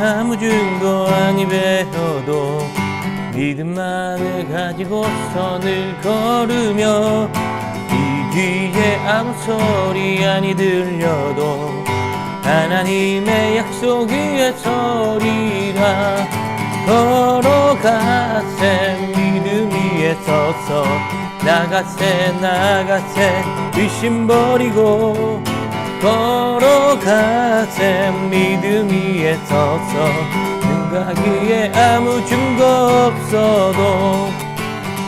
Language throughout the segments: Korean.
아무 증거 아니 배워도 믿음만을 가지고 선을 걸으며 이 귀에 아무 소리 아니 들려도 하나님의 약속 위에 서리라 걸어가세 믿음 위에 서서 나가세 나가세 의심 버리고 걸어가세 믿음 위에 서서 생각위에 아무 증거 없어도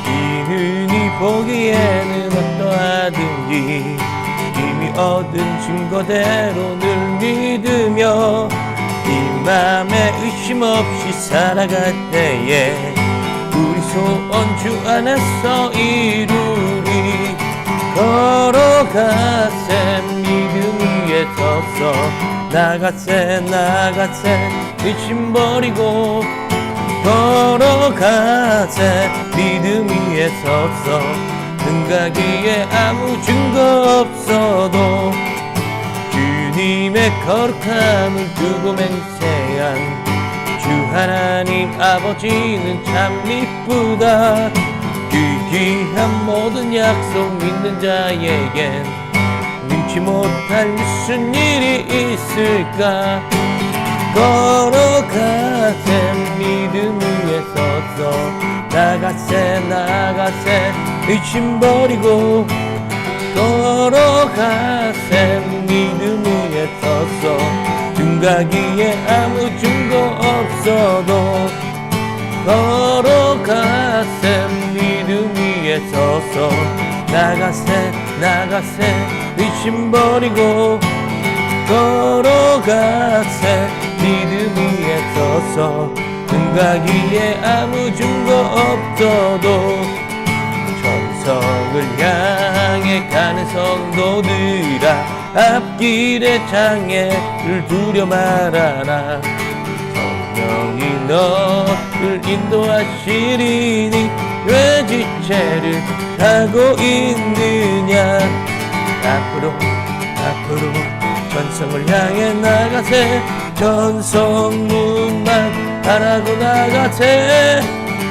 이 눈이 보기에는 어떠하든지 이미 얻은 증거대로 늘 믿으며 이 맘에 의심 없이 살아갈 때에 우리 소원 주 안에서 이루리 걸어가세 위에 서서 나가세 나가세. 의심 버리고 걸어가세. 믿음 위에 서서 등가기에 아무 증거 없어도 주님의 거룩함을 두고 맹세한 주 하나님 아버지는 참 이쁘다. 그 귀한 모든 약속 믿는 자에겐 능치 못할 무슨 일이 있을까? 걸어가세 믿음 위에 서서 나가세 나가세 의심 버리고 걸어가세 믿음 위에 서서 등가기에 아무 증거 없어도 걸어가세 믿음 위에 서서 나가세 나가세 의심 버리고 걸어가세. 믿음 위에 서서 등가기에 아무 증거 없어도 천성을 향해 가는 성도들아 앞길의 장애를 두려 말아라. 성령이 너를 인도하시리니 왜 지체를 하고 있느냐? 앞으로 앞으로 전성을 향해 나가세. 전성문만 바라고 나가세.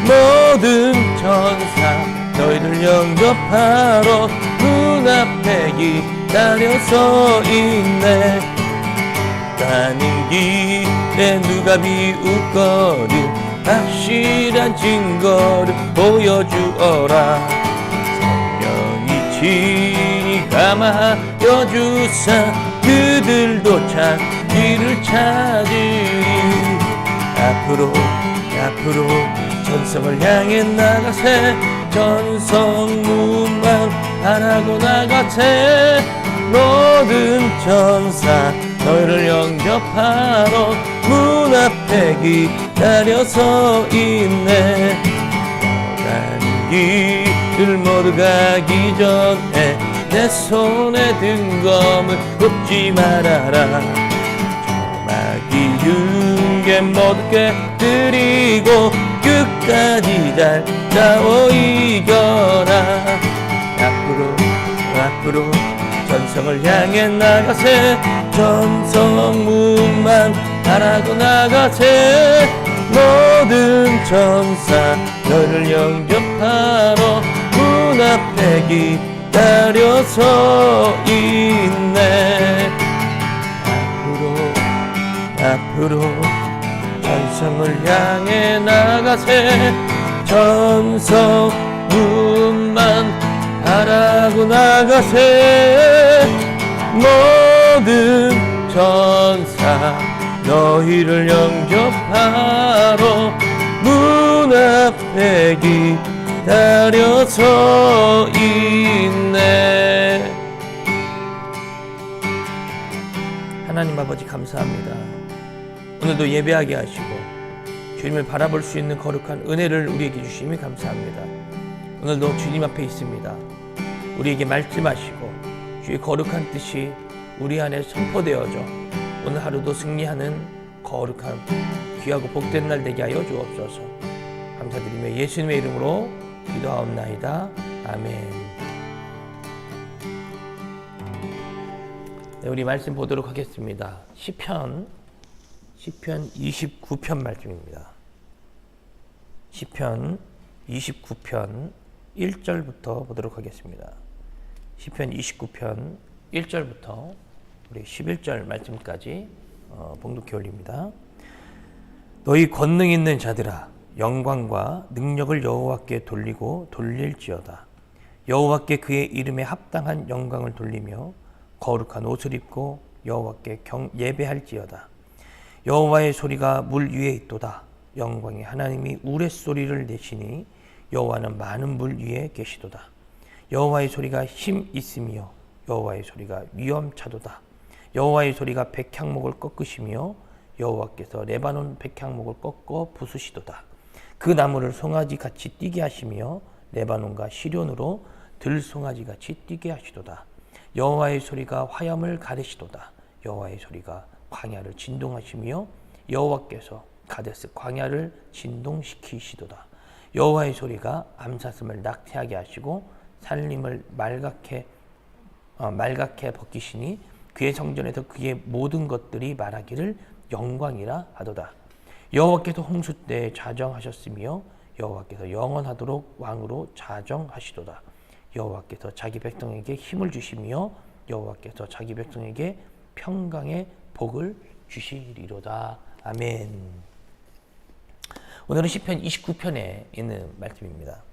모든 천사 너희를 영접하러 문 앞에 기다려서 있네. 가는 길에 누가 비웃거든 확실한 증거를 보여주어라. 성령이 친히 감하여 주사 그들도 찾기를 찾으리. 앞으로 앞으로 전성을 향해 나가세. 전성문만 바라고 나가세. 모든 천사 너희를 영접하러 문 앞에 기다려서 있네 길을 모두 가기 전에 내 손에 든 검을 굽지 말아라. 조막이 윤게 모두 깨뜨리고 끝까지 잘 싸워 이겨라. 앞으로 앞으로 전성을 향해 나가세. 전성문만 바라고 나가세. 모든 천사 너를 영접하러 문 앞에 기다려 서 있네. 앞으로 앞으로 전성을 향해 나가세. 전성문만 바라고 나가세. 모든 천사 너희를 영접하러 문 앞에 기다려서 있네. 하나님 아버지 감사합니다. 오늘도 예배하게 하시고 주님을 바라볼 수 있는 거룩한 은혜를 우리에게 주심이 감사합니다. 오늘도 주님 앞에 있습니다. 우리에게 말씀하시고 주의 거룩한 뜻이 우리 안에 선포되어져 오늘 하루도 승리하는 거룩한 귀하고 복된 날 되게 하여 주옵소서. 감사드리며 예수님의 이름으로 기도하옵나이다. 아멘. 네, 우리 말씀 보도록 하겠습니다. 시편 시편 29편 말씀입니다. 시편 29편 1절부터 보도록 하겠습니다. 시편 29편 1절부터 우리 11절 말씀까지 어, 봉독해 올립니다. 너희 권능 있는 자들아 영광과 능력을 여호와께 돌리고 돌릴지어다. 여호와께 그의 이름에 합당한 영광을 돌리며 거룩한 옷을 입고 여호와께 경 예배할지어다. 여호와의 소리가 물 위에 있도다. 영광의 하나님이 우레소리를 내시니 여호와는 많은 물 위에 계시도다. 여호와의 소리가 힘 있으며 여호와의 소리가 위엄차도다. 여호와의 소리가 백향목을 꺾으시며 여호와께서 레바논 백향목을 꺾어 부수시도다. 그 나무를 송아지 같이 뛰게 하시며 레바논과 시련으로 들송아지 같이 뛰게 하시도다. 여호와의 소리가 화염을 가르시도다. 여호와의 소리가 광야를 진동하시며 여호와께서 가데스 광야를 진동시키시도다. 여호와의 소리가 암사슴을 낙태하게 하시고 살림을 말갛게 어, 말갛게 벗기시니 그의 성전에서 그의 모든 것들이 말하기를 영광이라 하도다. 여호와께서 홍수 때 자정하셨으며 여호와께서 영원하도록 왕으로 자정하시도다. 여호와께서 자기 백성에게 힘을 주시며 여호와께서 자기 백성에게 평강의 복을 주시리로다. 아멘. 오늘은 시편 29편에 있는 말씀입니다.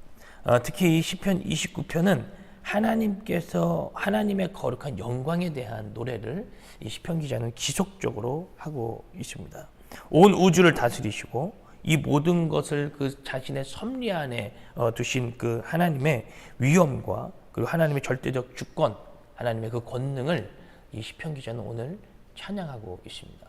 어, 특히 이 시편 29편은 하나님께서 하나님의 거룩한 영광에 대한 노래를 이 시편 기자는 지속적으로 하고 있습니다. 온 우주를 다스리시고 이 모든 것을 그 자신의 섭리 안에 어, 두신 그 하나님의 위엄과 그리고 하나님의 절대적 주권, 하나님의 그 권능을 이 시편 기자는 오늘 찬양하고 있습니다.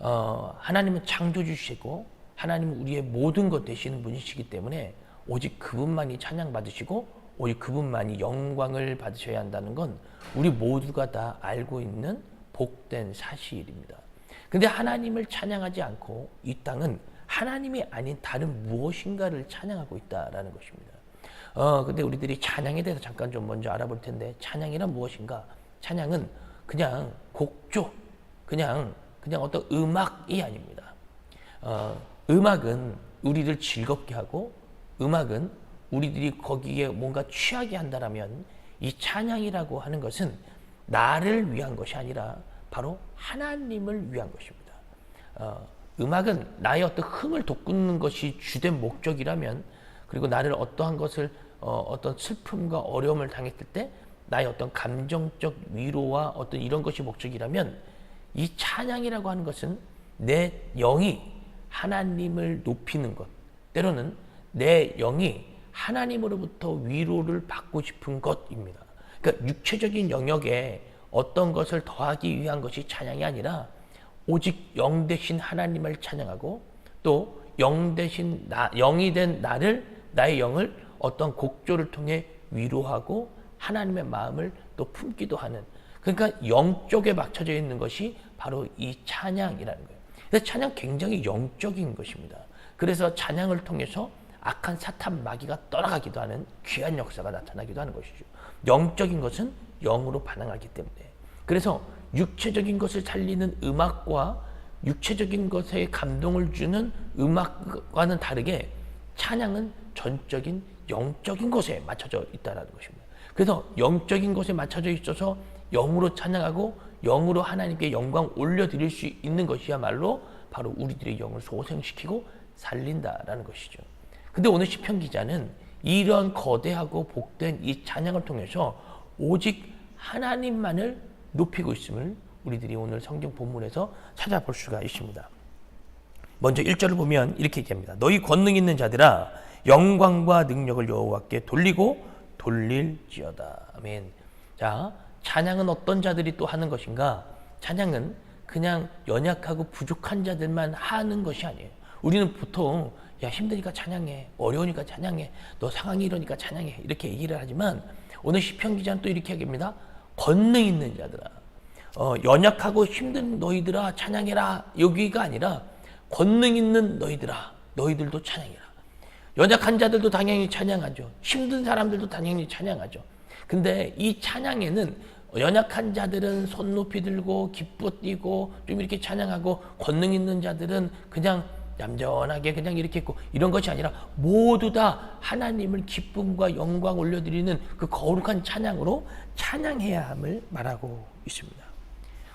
어, 하나님은 창조주시고 하나님은 우리의 모든 것 되시는 분이시기 때문에 오직 그분만이 찬양받으시고 오직 그분만이 영광을 받으셔야 한다는 건 우리 모두가 다 알고 있는 복된 사실입니다. 근데 하나님을 찬양하지 않고 이 땅은 하나님이 아닌 다른 무엇인가를 찬양하고 있다라는 것입니다. 어, 근데 우리들이 찬양에 대해서 잠깐 좀 먼저 알아볼 텐데 찬양이란 무엇인가? 찬양은 그냥 곡조, 그냥 그냥 어떤 음악이 아닙니다. 어, 음악은 우리를 즐겁게 하고 음악은 우리들이 거기에 뭔가 취하게 한다라면 이 찬양이라고 하는 것은 나를 위한 것이 아니라 바로 하나님을 위한 것입니다. 어, 음악은 나의 어떤 흥을 돋구는 것이 주된 목적이라면 그리고 나를 어떠한 것을 어, 어떤 슬픔과 어려움을 당했을 때 나의 어떤 감정적 위로와 어떤 이런 것이 목적이라면 이 찬양이라고 하는 것은 내 영이 하나님을 높이는 것 때로는 내 영이 하나님으로부터 위로를 받고 싶은 것입니다. 그러니까 육체적인 영역에 어떤 것을 더하기 위한 것이 찬양이 아니라 오직 영 대신 하나님을 찬양하고 또 영 대신 나, 영이 된 나를 나의 영을 어떤 곡조를 통해 위로하고 하나님의 마음을 또 품기도 하는 그러니까 영 쪽에 맞춰져 있는 것이 바로 이 찬양이라는 거예요. 그래서 찬양 굉장히 영적인 것입니다. 그래서 찬양을 통해서 악한 사탄 마귀가 떠나가기도 하는 귀한 역사가 나타나기도 하는 것이죠. 영적인 것은 영으로 반응하기 때문에. 그래서 육체적인 것을 살리는 음악과 육체적인 것에 감동을 주는 음악과는 다르게 찬양은 전적인 영적인 것에 맞춰져 있다는 것입니다. 그래서 영적인 것에 맞춰져 있어서 영으로 찬양하고 영으로 하나님께 영광 올려드릴 수 있는 것이야말로 바로 우리들의 영을 소생시키고 살린다라는 것이죠. 근데 오늘 시편 기자는 이러한 거대하고 복된 이 찬양을 통해서 오직 하나님만을 높이고 있음을 우리들이 오늘 성경 본문에서 찾아볼 수가 있습니다. 먼저 1절을 보면 이렇게 얘기합니다. 너희 권능 있는 자들아 영광과 능력을 여호와께 돌리고 돌릴지어다. 아멘. 자, 찬양은 어떤 자들이 또 하는 것인가? 찬양은 그냥 연약하고 부족한 자들만 하는 것이 아니에요. 우리는 보통 야 힘드니까 찬양해, 어려우니까 찬양해, 너 상황이 이러니까 찬양해 이렇게 얘기를 하지만 오늘 시편 기자는 또 이렇게 얘기합니다. 권능 있는 자들아, 어, 연약하고 힘든 너희들아 찬양해라 여기가 아니라 권능 있는 너희들아 너희들도 찬양해라. 연약한 자들도 당연히 찬양하죠. 힘든 사람들도 당연히 찬양하죠. 근데 이 찬양에는 연약한 자들은 손 높이 들고 기뻐 뛰고 좀 이렇게 찬양하고 권능 있는 자들은 그냥 얌전하게 그냥 이렇게 있고 이런 것이 아니라 모두 다 하나님을 기쁨과 영광 올려드리는 그 거룩한 찬양으로 찬양해야 함을 말하고 있습니다.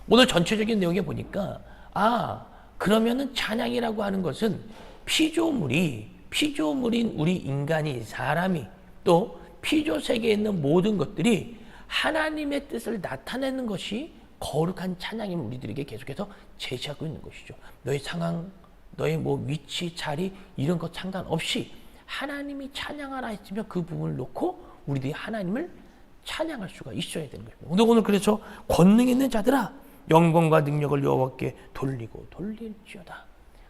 오늘 전체적인 내용에 보니까 아 그러면은 찬양이라고 하는 것은 피조물이 피조물인 우리 인간이 사람이 또 피조 세계에 있는 모든 것들이 하나님의 뜻을 나타내는 것이 거룩한 찬양임을 우리들에게 계속해서 제시하고 있는 것이죠. 너의 상황, 너의 뭐 위치, 자리 이런 것 상관없이 하나님이 찬양하라 했으면 그 부분을 놓고 우리들이 하나님을 찬양할 수가 있어야 되는 것입니다. 오늘 오늘 그래서 권능 있는 자들아 영광과 능력을 여호와께 돌리고 돌릴지어다.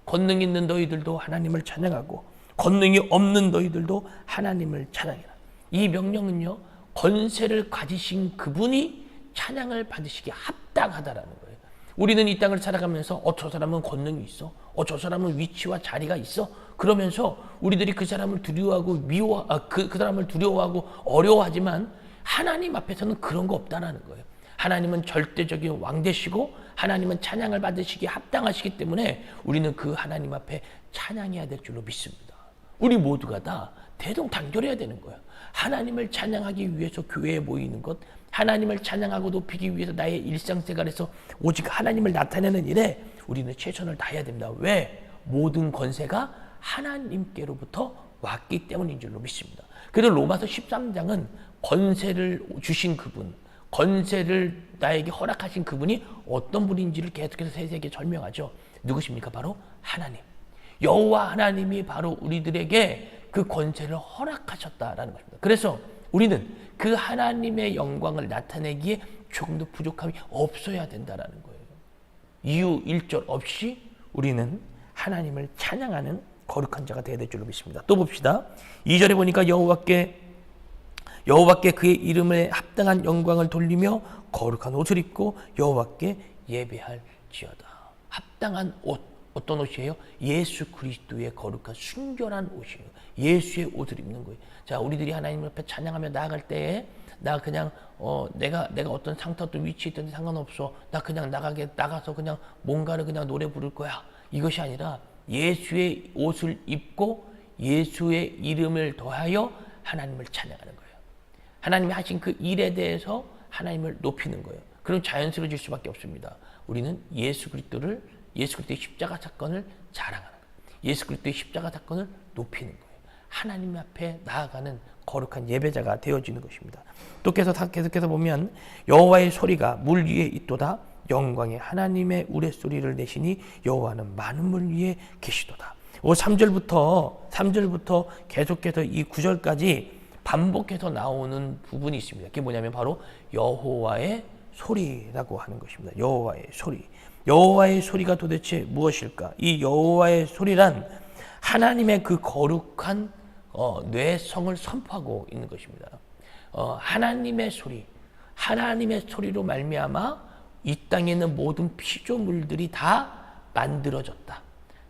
권능 있는 너희들도 하나님을 찬양하고 권능이 없는 너희들도 하나님을 찬양해라. 이 명령은요 권세를 가지신 그분이 찬양을 받으시기에 합당하다라는 거예요. 우리는 이 땅을 살아가면서 어저 사람은 권능이 있어, 어 저 사람은 위치와 자리가 있어. 그러면서 우리들이 그 사람을 두려워하고 미워, 아, 그, 그 사람을 두려워하고 어려워하지만 하나님 앞에서는 그런 거 없다라는 거예요. 하나님은 절대적인 왕 되시고 하나님은 찬양을 받으시기에 합당하시기 때문에 우리는 그 하나님 앞에 찬양해야 될 줄로 믿습니다. 우리 모두가 다 대동단결해야 되는 거예요. 하나님을 찬양하기 위해서 교회에 모이는 것, 하나님을 찬양하고 높이기 위해서 나의 일상생활에서 오직 하나님을 나타내는 일에 우리는 최선을 다해야 됩니다. 왜? 모든 권세가 하나님께로부터 왔기 때문인 줄로 믿습니다. 그래서 로마서 13장은 권세를 주신 그분, 권세를 나에게 허락하신 그분이 어떤 분인지를 계속해서 세세하게 설명하죠. 누구십니까? 바로 하나님. 여호와 하나님이 바로 우리들에게 그 권세를 허락하셨다라는 것입니다. 그래서 우리는 그 하나님의 영광을 나타내기에 조금 더 부족함이 없어야 된다라는 거예요. 이유 일절 없이 우리는 하나님을 찬양하는 거룩한 자가 되어야 될 줄로 믿습니다. 또 봅시다. 2절에 보니까 여호와께 여호와께 그의 이름에 합당한 영광을 돌리며 거룩한 옷을 입고 여호와께 예배할지어다. 합당한 옷 어떤 옷이에요? 예수 그리스도의 거룩한 순결한 옷이에요. 예수의 옷을 입는 거예요. 자, 우리들이 하나님 앞에 찬양하며 나아갈 때에 나 그냥 어 내가 내가 어떤 상태 어떤 위치에 있든지 상관없어. 나 그냥 나가게 나가서 그냥 뭔가를 그냥 노래 부를 거야. 이것이 아니라 예수의 옷을 입고 예수의 이름을 더하여 하나님을 찬양하는 거예요. 하나님이 하신 그 일에 대해서 하나님을 높이는 거예요. 그럼 자연스러워질 수밖에 없습니다. 우리는 예수 그리스도를 예수 그리스도의 십자가 사건을 자랑하는 거예요. 예수 그리스도의 십자가 사건을 높이는 거예요. 하나님 앞에 나아가는 거룩한 예배자가 되어지는 것입니다. 또 계속 계속해서 보면 여호와의 소리가 물 위에 있도다. 영광의 하나님의 우레소리를 내시니 여호와는 많은 물 위에 계시도다. 3절부터 3절부터 계속해서 이 9절까지 반복해서 나오는 부분이 있습니다. 그게 뭐냐면 바로 여호와의 소리라고 하는 것입니다. 여호와의 소리. 여호와의 소리가 도대체 무엇일까? 이 여호와의 소리란 하나님의 그 거룩한 어, 뇌성을 선포하고 있는 것입니다. 어, 하나님의 소리, 하나님의 소리로 말미암아 이 땅에 있는 모든 피조물들이 다 만들어졌다.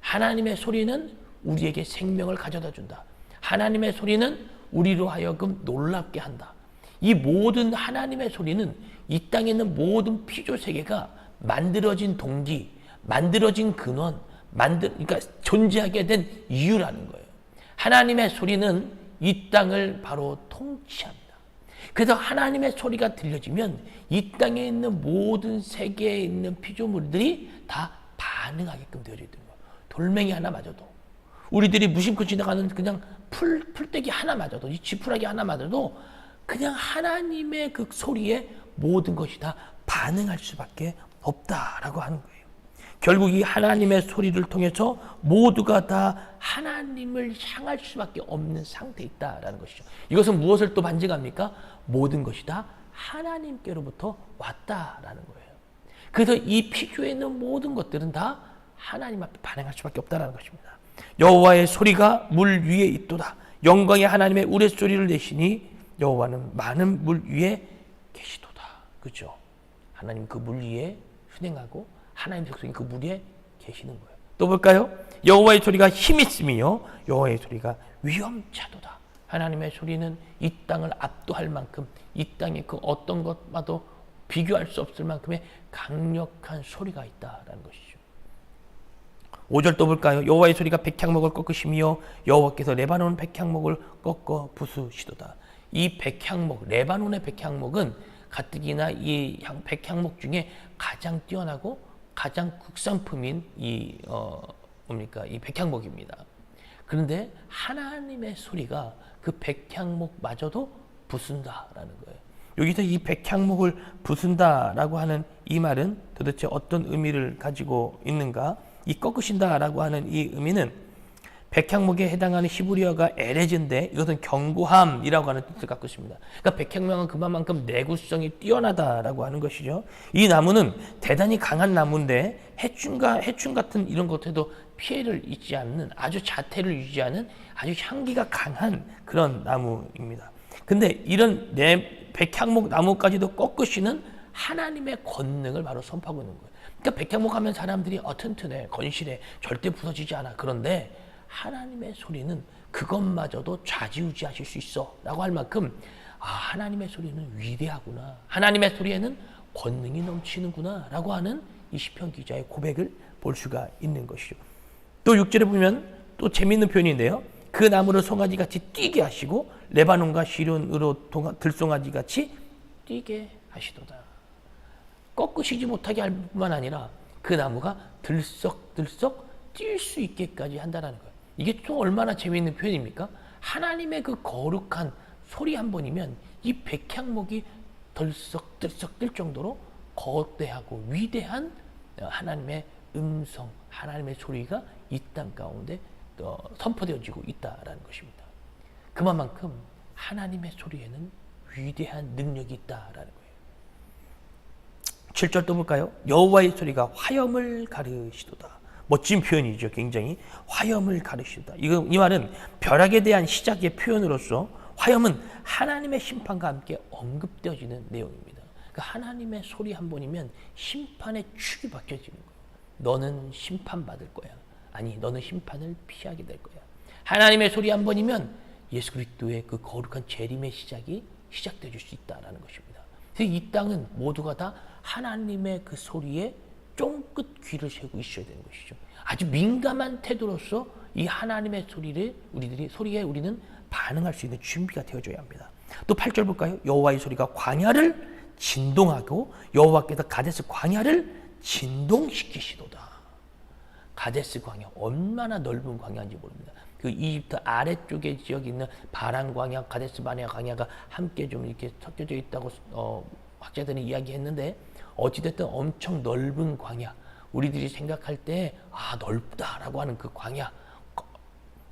하나님의 소리는 우리에게 생명을 가져다 준다. 하나님의 소리는 우리로 하여금 놀랍게 한다. 이 모든 하나님의 소리는 이 땅에 있는 모든 피조 세계가 만들어진 동기, 만들어진 근원, 만들 그러니까 존재하게 된 이유라는 거예요. 하나님의 소리는 이 땅을 바로 통치합니다. 그래서 하나님의 소리가 들려지면 이 땅에 있는 모든 세계에 있는 피조물들이 다 반응하게끔 되어져 있는 거예요. 돌멩이 하나 맞아도 우리들이 무심코 지나가는 그냥 풀 풀떼기 하나 맞아도 이 지푸라기 하나 맞아도 그냥 하나님의 그 소리에 모든 것이 다 반응할 수밖에 없다라고 하는 거예요. 결국 이 하나님의 소리를 통해서 모두가 다 하나님을 향할 수밖에 없는 상태에 있다라는 것이죠. 이것은 무엇을 또 반증합니까? 모든 것이 다 하나님께로부터 왔다라는 거예요. 그래서 이 피조에 있는 모든 것들은 다 하나님 앞에 반응할 수밖에 없다라는 것입니다. 여호와의 소리가 물 위에 있도다. 영광의 하나님의 우레소리를 내시니 여호와는 많은 물 위에 계시도다. 그죠? 하나님 그 물 위에 순행하고 하나님 백성이 그물 위에 계시는 거예요. 또 볼까요? 여호와의 소리가 힘 있음이요 여호와의 소리가 위험차도다. 하나님의 소리는 이 땅을 압도할 만큼 이 땅의 그 어떤 것마도 비교할 수 없을 만큼의 강력한 소리가 있다라는 것이죠. 5절 또 볼까요? 여호와의 소리가 백향목을 꺾으시며 여호와께서 레바논 백향목을 꺾어 부수시도다. 이 백향목, 레바논의 백향목은 가뜩이나 이 향- 백향목 중에 가장 뛰어나고 가장 국산품인 이 어, 뭡니까 이 백향목입니다. 그런데 하나님의 소리가 그 백향목마저도 부순다라는 거예요. 여기서 이 백향목을 부순다라고 하는 이 말은 도대체 어떤 의미를 가지고 있는가? 이 꺾으신다라고 하는 이 의미는 백향목에 해당하는 히브리어가 에레즈인데 이것은 견고함이라고 하는 뜻을 갖고 있습니다. 그러니까 백향목은 그만큼 내구성이 뛰어나다라고 하는 것이죠. 이 나무는 대단히 강한 나무인데 해충과 해충 같은 이런 것에도 피해를 입지 않는 아주 자태를 유지하는 아주 향기가 강한 그런 나무입니다. 근데 이런 내 백향목 나무까지도 꺾으시는 하나님의 권능을 바로 선포하고 있는 거예요. 그러니까 백향목 하면 사람들이 어 튼튼해, 건실해, 절대 부서지지 않아. 그런데 하나님의 소리는 그것마저도 좌지우지하실 수 있어라고 할 만큼 아 하나님의 소리는 위대하구나. 하나님의 소리에는 권능이 넘치는구나라고 하는 이 시편 기자의 고백을 볼 수가 있는 것이죠. 또 6절에 보면 또 재미있는 표현인데요. 그 나무를 송아지 같이 뛰게 하시고 레바논과 시련으로 들송아지 같이 뛰게 하시도다. 꺾으시지 못하게 할 뿐만 아니라 그 나무가 들썩들썩 뛸 수 있게까지 한다라는 거예요. 이게 또 얼마나 재미있는 표현입니까? 하나님의 그 거룩한 소리 한 번이면 이 백향목이 덜썩들썩 뛸 정도로 거대하고 위대한 하나님의 음성, 하나님의 소리가 이 땅 가운데 어, 선포되어지고 있다라는 것입니다. 그만큼 하나님의 소리에는 위대한 능력이 있다라는 거예요. 7절 또 볼까요? 여호와의 소리가 화염을 가르시도다. 멋진 표현이죠. 굉장히 화염을 가르시도다. 이거 이 말은 벼락에 대한 시작의 표현으로서 화염은 하나님의 심판과 함께 언급되어지는 내용입니다. 그러니까 하나님의 소리 한 번이면 심판의 축이 바뀌어지는 거예요. 너는 심판받을 거야. 아니, 너는 심판을 피하게 될 거야. 하나님의 소리 한 번이면 예수 그리스도의 그 거룩한 재림의 시작이 시작되어 줄 수 있다라는 것입니다. 이 땅은 모두가 다 하나님의 그 소리에 쫑긋 귀를 세우고 있어야 되는 것이죠. 아주 민감한 태도로서 이 하나님의 소리를 우리들이 소리에 우리는 반응할 수 있는 준비가 되어줘야 합니다. 또 8절 볼까요? 여호와의 소리가 광야를 진동하고 여호와께서 가데스 광야를 진동시키시도다. 가데스 광야 얼마나 넓은 광야인지 모릅니다. 그 이집트 아래쪽에 지역에 있는 바란 광야, 가데스 바네아 광야가 함께 좀 이렇게 섞여져 있다고 어, 학자들이 이야기했는데 어찌됐든 엄청 넓은 광야. 우리들이 생각할 때 아 넓다라고 하는 그 광야,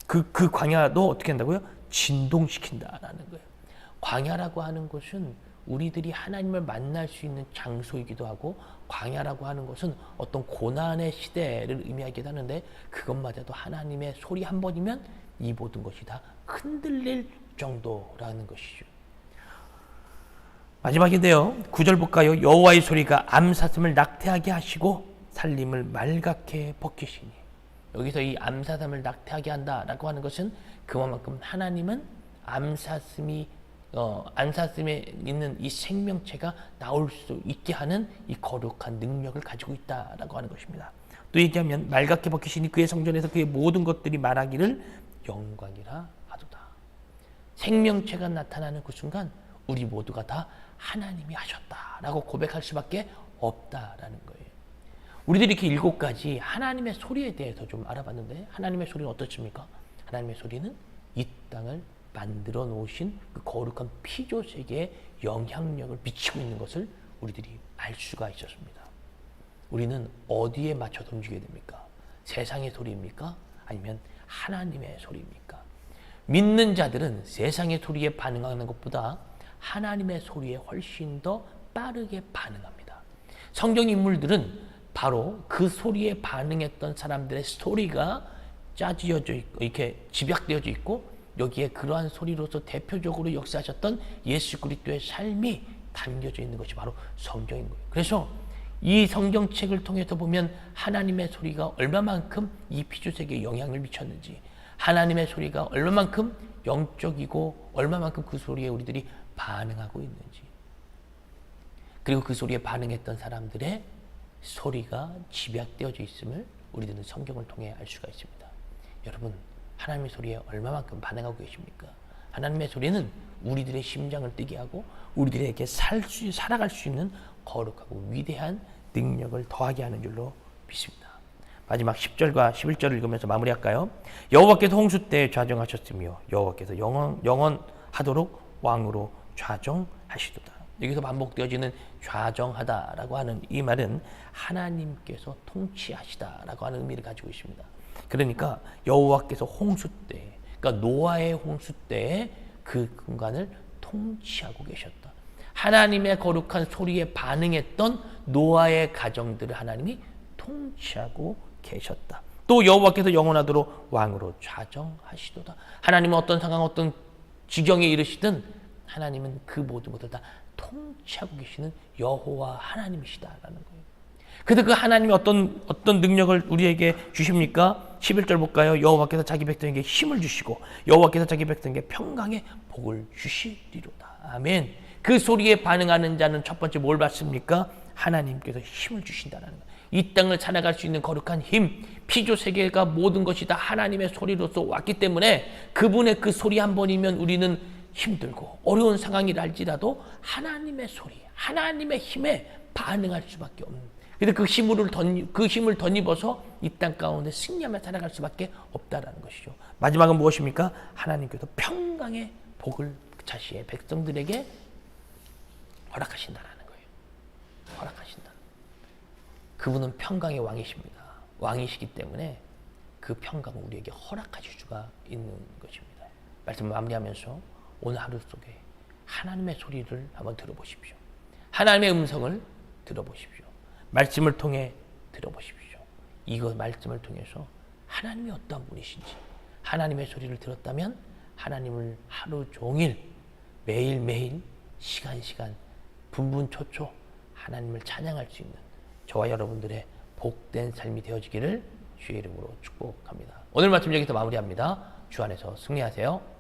그, 그 광야도 어떻게 한다고요? 진동시킨다라는 거예요. 광야라고 하는 것은 우리들이 하나님을 만날 수 있는 장소이기도 하고 광야라고 하는 것은 어떤 고난의 시대를 의미하기도 하는데 그것마저도 하나님의 소리 한 번이면 이 모든 것이 다 흔들릴 정도라는 것이죠. 마지막인데요. 구절 볼까요? 여호와의 소리가 암사슴을 낙태하게 하시고 살림을 말갛게 벗기시니 여기서 이 암사슴을 낙태하게 한다라고 하는 것은 그만큼 하나님은 암사슴이 어, 암사슴에 있는 이 생명체가 나올 수 있게 하는 이 거룩한 능력을 가지고 있다라고 하는 것입니다. 또 얘기하면 말갛게 벗기시니 그의 성전에서 그의 모든 것들이 말하기를 영광이라 하도다. 생명체가 나타나는 그 순간 우리 모두가 다 하나님이 하셨다라고 고백할 수밖에 없다라는 거예요. 우리들이 이렇게 일곱 가지 하나님의 소리에 대해서 좀 알아봤는데 하나님의 소리는 어떻습니까? 하나님의 소리는 이 땅을 만들어 놓으신 그 거룩한 피조 세계에 영향력을 미치고 있는 것을 우리들이 알 수가 있었습니다. 우리는 어디에 맞춰서 움직여야 됩니까? 세상의 소리입니까? 아니면 하나님의 소리입니까? 믿는 자들은 세상의 소리에 반응하는 것보다 하나님의 소리에 훨씬 더 빠르게 반응합니다. 성경 인물들은 바로 그 소리에 반응했던 사람들의 스토리가 짜지어져 있고 이렇게 집약되어져 있고 여기에 그러한 소리로서 대표적으로 역사하셨던 예수 그리스도의 삶이 담겨져 있는 것이 바로 성경인 거예요. 그래서 이 성경책을 통해서 보면 하나님의 소리가 얼마만큼 이 피조세계에 영향을 미쳤는지 하나님의 소리가 얼마만큼 영적이고 얼마만큼 그 소리에 우리들이 반응하고 있는지 그리고 그 소리에 반응했던 사람들의 소리가 집약되어져 있음을 우리들은 성경을 통해 알 수가 있습니다. 여러분, 하나님의 소리에 얼마만큼 반응하고 계십니까? 하나님의 소리는 우리들의 심장을 뛰게 하고 우리들에게 살 수, 살아갈 수 있는 거룩하고 위대한 능력을 더하게 하는 줄로 믿습니다. 마지막 10절과 11절을 읽으면서 마무리할까요? 여호와께서 홍수 때 좌정하셨으며 여호와께서 영원 영원하도록 왕으로 좌정하시도다. 여기서 반복되어지는 좌정하다라고 하는 이 말은 하나님께서 통치하시다라고 하는 의미를 가지고 있습니다. 그러니까 여호와께서 홍수 때, 그러니까 노아의 홍수 때에 그 공간을 통치하고 계셨다. 하나님의 거룩한 소리에 반응했던 노아의 가정들을 하나님이 통치하고 계셨다. 또 여호와께서 영원하도록 왕으로 좌정하시도다. 하나님은 어떤 상황, 어떤 지경에 이르시든 하나님은 그 모든 것을 다 통치하고 계시는 여호와 하나님이시다라는 거예요. 그래서 그 하나님이 어떤 어떤 능력을 우리에게 주십니까? 11절 볼까요? 여호와께서 자기 백성에게 힘을 주시고 여호와께서 자기 백성에게 평강의 복을 주시리로다. 아멘. 그 소리에 반응하는 자는 첫 번째 뭘 받습니까? 하나님께서 힘을 주신다라는 거예요. 이 땅을 살아갈 수 있는 거룩한 힘, 피조 세계가 모든 것이 다 하나님의 소리로서 왔기 때문에 그분의 그 소리 한 번이면 우리는 힘들고 어려운 상황이랄지라도 하나님의 소리, 하나님의 힘에 반응할 수밖에 없는. 근데 그 힘을 덧, 그 힘을 덧입어서 이 땅 가운데 승리하며 살아갈 수밖에 없다라는 것이죠. 마지막은 무엇입니까? 하나님께서 평강의 복을 자신의 백성들에게 허락하신다라는 거예요. 허락하신다. 그분은 평강의 왕이십니다. 왕이시기 때문에 그 평강을 우리에게 허락하실 수가 있는 것입니다. 말씀 마무리하면서 오늘 하루 속에 하나님의 소리를 한번 들어보십시오. 하나님의 음성을 들어보십시오. 말씀을 통해 들어보십시오. 이거 말씀을 통해서 하나님이 어떤 분이신지 하나님의 소리를 들었다면 하나님을 하루 종일 매일매일 시간 시간 분분초초 하나님을 찬양할 수 있는 저와 여러분들의 복된 삶이 되어지기를 주의 이름으로 축복합니다. 오늘 말씀 여기서 마무리합니다. 주 안에서 승리하세요.